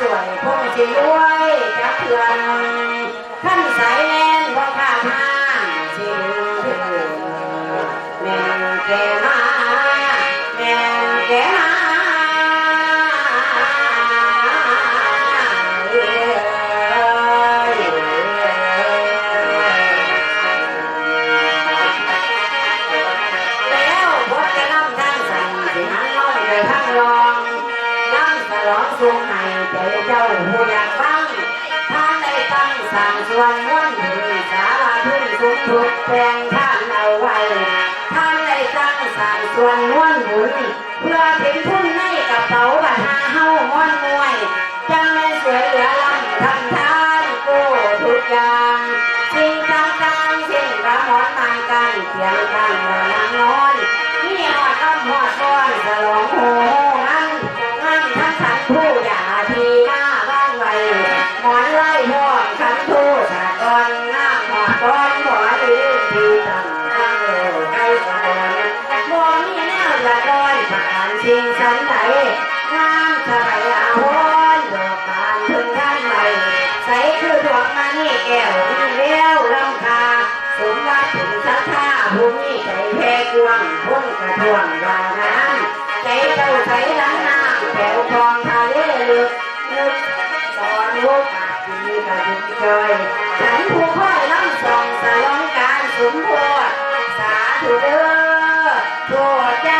สิรวยจักเถื่อนขั้นสายแลนบ่ข้ามางสิดึงถึงแม่แกมาแม่แกมาเอ้ยแล้วพดจะน้ำทั้งสั่นสิหันน้อยไปทั้งรองน้ำสลองทรงห้ใจ เจ้าผู้อยากฟังท่านได้ตั้งสั่งส่วนม้วนถึงสารทุ่งสุขทุกแปลงท่านเอาไว้ท่านได้ตั้งสั่งส่วนม้วนหมุนเพื่อเป็นทุนในกระเป๋าบัตรหาเฮาม้วนมวยจังแม่สวยเหลือลำทำทานกู้ทุกอย่างสิ่งต่างๆสิ่งกระหมอนต่างกันเพียงกันว่านางนอนมีหอดคำหอดก้ ผ่านสิ่งสันไหนงามสบายอาวนดอกบานพึ่งท่านใหม่ใสคือดวงมานี่แก้วที่เลี้ยวลำคาสมว่าถึงสัทธาผู้มีใจแพ้กวงพ้นกระทวงวางน้ำใจเจ้าใสล้างน้ำแถวคลองทะเลลึกนึกสอนลูกอาจดีกระดุมเกยฉันผู้ค่อยล้ำส่องสลองการสมโพธสาธุเด้อโปรดจ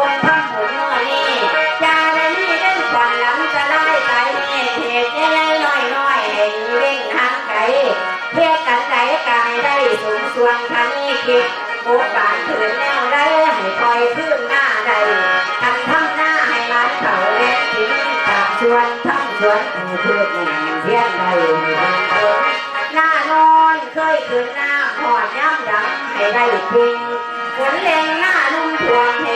คนทำผลน้อนี่จาได้นี่เล่นควันหลังจะได้ใจนี่เหตุใหญ่ๆน้อยๆให้เร่งทางไกลเพื่อกันใดกายได้สูงสวนทันนี้คิดโบทบาทถือแนวได้ให้คอยขึ้นหน้าใดทำทำหน้าให้ร้านเขาเล่นถึงกับชวนทำชวนให้เพื่อนเพี้ยงใดหน้านอนเคยขึ้นหน้าหอดย้ำดำให้ได้พิงฝนแรงหน้านุ่มทวง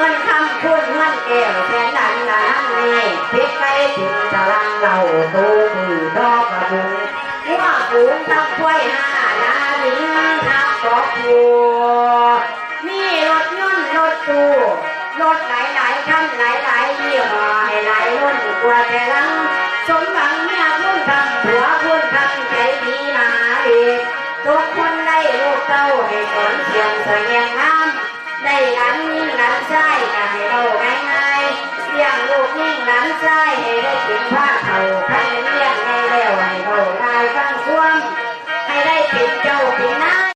เงินคำคุณเงินแก้วแทนดันดานนี่พิษไปถึงตารางเราตูมือดอกกระบุงหัวปูงทับถ้วยห้านาลิงนับกอบทัวมีรถยนต์รถตู้รถหลายหลายๆคันหลายหลายๆยี่ห้อให้หลายรุ่นกว่าแต่ลังสมหวังเมียคุณทำผัวคุณทำใจดีมาดีทุกคนได้ลูกเต้าให้สอนเสียงสวยงาม ได้หลานยิ่งหลานใจกันให้เราง่ายๆเลี้ยงลูกยิ่งหลานใจให้ได้ถึงผ้าเขาคันนี้